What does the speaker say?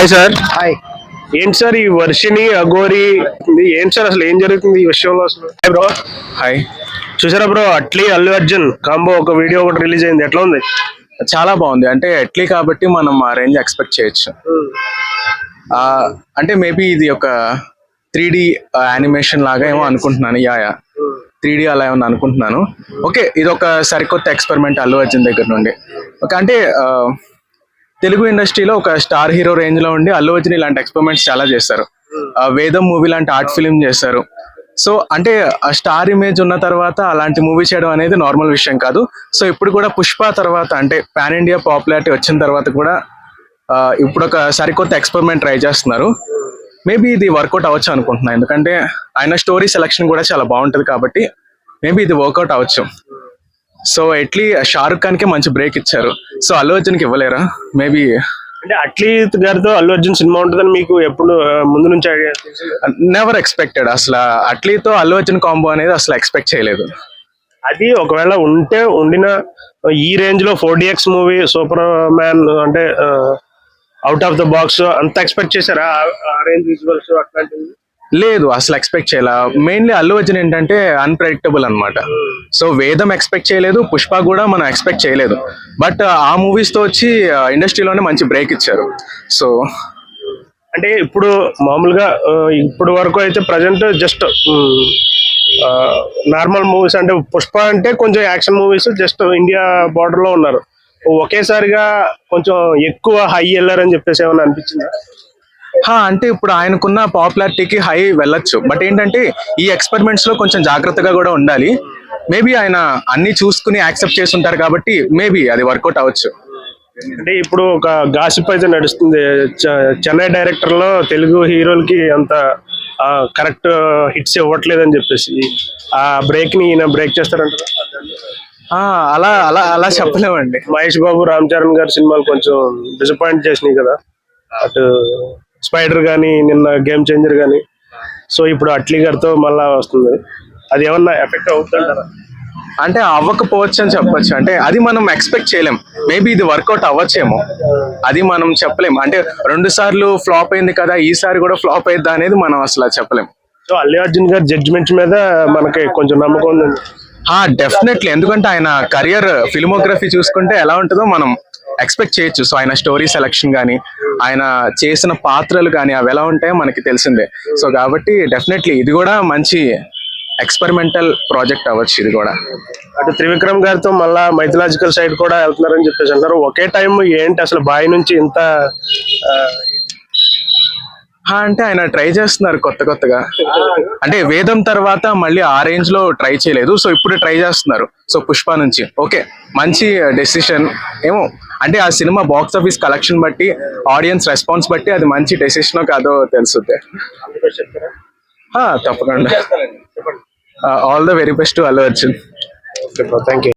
Hi sir hi ఏంటి sir ఈ వర్షిని అగోరి ఇది ఏంటి సార్ అసలు ఏం జరుగుతుంది ఈ విషయంలో అసలు? హాయ్ బ్రో హాయ్ చూసారా బ్రో అట్లీ అల్లు అర్జున్ కాంబో ఒక వీడియో ఒకటి రిలీజ్ అయింది. ఎట్లా ఉంది? చాలా బాగుంది. అంటే ఎట్లీ కాబట్టి మనం ఆ రేంజ్ ఎక్స్పెక్ట్ చేయొచ్చు. ఆ, అంటే మేబీ ఇది ఒక త్రీ డి యానిమేషన్ లాగా ఏమో అనుకుంటున్నాను. Yeah yeah. త్రీ డి అలా ఏమో అనుకుంటున్నాను. ఓకే ఇది ఒక సరికొత్త ఎక్స్పెరిమెంట్ అల్లు అర్జున్ దగ్గర నుండి. ఓకే అంటే తెలుగు ఇండస్ట్రీలో ఒక స్టార్ హీరో రేంజ్లో ఉండి అల్లు అర్జున్ ఇలాంటి ఎక్స్పెరిమెంట్స్ చాలా చేస్తారు. వేదం మూవీ లాంటి ఆర్ట్ ఫిలిం చేస్తారు. సో అంటే ఆ స్టార్ ఇమేజ్ ఉన్న తర్వాత అలాంటి మూవీ చేయడం అనేది నార్మల్ విషయం కాదు. సో ఇప్పుడు కూడా పుష్ప తర్వాత అంటే పాన్ ఇండియా పాపులారిటీ వచ్చిన తర్వాత కూడా ఇప్పుడు ఒక సరికొత్త ఎక్స్పెరిమెంట్ ట్రై చేస్తున్నారు. మేబీ ఇది వర్కౌట్ అవ్వచ్చు అనుకుంటున్నాను ఎందుకంటే ఆయన స్టోరీ సెలెక్షన్ కూడా చాలా బాగుంటుంది కాబట్టి మేబీ ఇది వర్కౌట్ అవ్వచ్చు. సో ఎట్లీ షారుఖ్ ఖాన్కి మంచి బ్రేక్ ఇచ్చారు. సో అల్లు అర్జున్కి ఇవ్వలేరా? మేబీ అంటే అట్లీ గారితో అల్లు అర్జున్ సినిమా ఉంటుందని మీకు ఎప్పుడు ముందు నుంచి? నెవర్ ఎక్స్పెక్టెడ్ అసలు అట్లీతో అల్లు అర్జున్ కాంబో అనేది అసలు ఎక్స్పెక్ట్ చేయలేదు. అది ఒకవేళ ఉంటే ఉండిన ఈ రేంజ్లో four DX movie Superman అంటే అవుట్ ఆఫ్ ద బాక్స్ అంత ఎక్స్పెక్ట్ చేశారా? ఆ రేంజ్ విజువల్స్ అట్లాంటివి? లేదు అసలు ఎక్స్పెక్ట్ చేయాల. మెయిన్లీ అల్లు అర్జున్ ఏంటంటే అన్ప్రెడిక్టబుల్ అనమాట సో వేదం ఎక్స్పెక్ట్ చేయలేదు పుష్ప కూడా మనం ఎక్స్పెక్ట్ చేయలేదు. బట్ ఆ మూవీస్తో వచ్చి ఇండస్ట్రీలోనే మంచి బ్రేక్ ఇచ్చారు. సో అంటే ఇప్పుడు మామూలుగా ఇప్పుడు వరకు అయితే ప్రజెంట్ జస్ట్ నార్మల్ మూవీస్ అంటే పుష్ప అంటే కొంచెం యాక్షన్ మూవీస్ జస్ట్ ఇండియా బార్డర్లో ఉన్నారు. ఒకేసారిగా కొంచెం ఎక్కువ హై వెళ్ళారని చెప్పేసి ఏమైనా అనిపించిందా? అంటే ఇప్పుడు ఆయనకున్న పాపులారిటీకి హై వెళ్ళొచ్చు. బట్ ఏంటంటే ఈ ఎక్స్పెరిమెంట్స్లో కొంచెం జాగ్రత్తగా కూడా ఉండాలి. మేబీ ఆయన అన్ని చూసుకుని యాక్సెప్ట్ చేసి ఉంటారు కాబట్టి మేబీ అది వర్కౌట్ అవ్వచ్చు. అంటే ఇప్పుడు ఒక గాసిప్ అయితే నడుస్తుంది చెన్నై డైరెక్టర్లో తెలుగు హీరోలకి అంత కరెక్ట్ హిట్స్ ఇవ్వట్లేదని చెప్పేసి ఆ బ్రేక్ని ఈయన బ్రేక్ చేస్తారంట. ఆ, అలా అలా అలా చెప్పలేమండి. మహేష్ బాబు రామ్ చరణ్ గారి సినిమాలు కొంచెం డిసప్పాయింట్ చేసినాయి కదా. అటు స్పైడర్ గానీ నిన్న గేమ్ చేంజర్ గానీ. సో ఇప్పుడు అట్లీ గారితో మళ్ళా వస్తుంది. అది ఏమన్నా ఎఫెక్ట్ అవుతుంటారా అంటే అవ్వకపోవచ్చు అని చెప్పొచ్చు. అంటే అది మనం ఎక్స్పెక్ట్ చేయలేం. మేబీ ఇది వర్కౌట్ అవ్వచ్చేమో. అది మనం చెప్పలేం. అంటే రెండు సార్లు ఫ్లాప్ అయింది కదా ఈసారి కూడా ఫ్లాప్ అయ్యిద్దా అనేది మనం అసలు చెప్పలేం. సో అల్లు అర్జున్ గారి జడ్జిమెంట్స్ మీద మనకి కొంచెం నమ్మకం ఉందండి. డెఫినెట్లీ ఎందుకంటే ఆయన కెరియర్ ఫిల్మోగ్రఫీ చూసుకుంటే ఎలా ఉంటుందో మనం ఎక్స్పెక్ట్ చేయొచ్చు. సో ఆయన స్టోరీ సెలెక్షన్ కానీ ఆయన చేసిన పాత్రలు కానీ అవి ఎలా ఉంటాయో మనకి తెలిసిందే. సో కాబట్టి డెఫినెట్లీ ఇది కూడా మంచి ఎక్స్పెరిమెంటల్ ప్రాజెక్ట్ అవ్వచ్చు ఇది కూడా. అటు త్రివిక్రమ్ గారితో మళ్ళా మైథలాజికల్ సైడ్ కూడా వెళ్తున్నారని చెప్పేసి అంటారు ఒకే టైం ఏంటి అసలు బాయ్ నుంచి ఇంత అంటే ఆయన ట్రై చేస్తున్నారు కొత్త కొత్తగా. అంటే వేదం తర్వాత మళ్ళీ ఆ రేంజ్లో ట్రై చేయలేదు. సో ఇప్పుడు ట్రై చేస్తున్నారు. సో పుష్ప నుంచి. ఓకే మంచి డెసిషన్ ఏమో అంటే ఆ సినిమా బాక్స్ ఆఫీస్ కలెక్షన్ బట్టి ఆడియన్స్ రెస్పాన్స్ బట్టి అది మంచి డెసిషన్ కాదో తెలుసుద్ది. తప్పకుండా. All the very best Allu Arjun. Thank you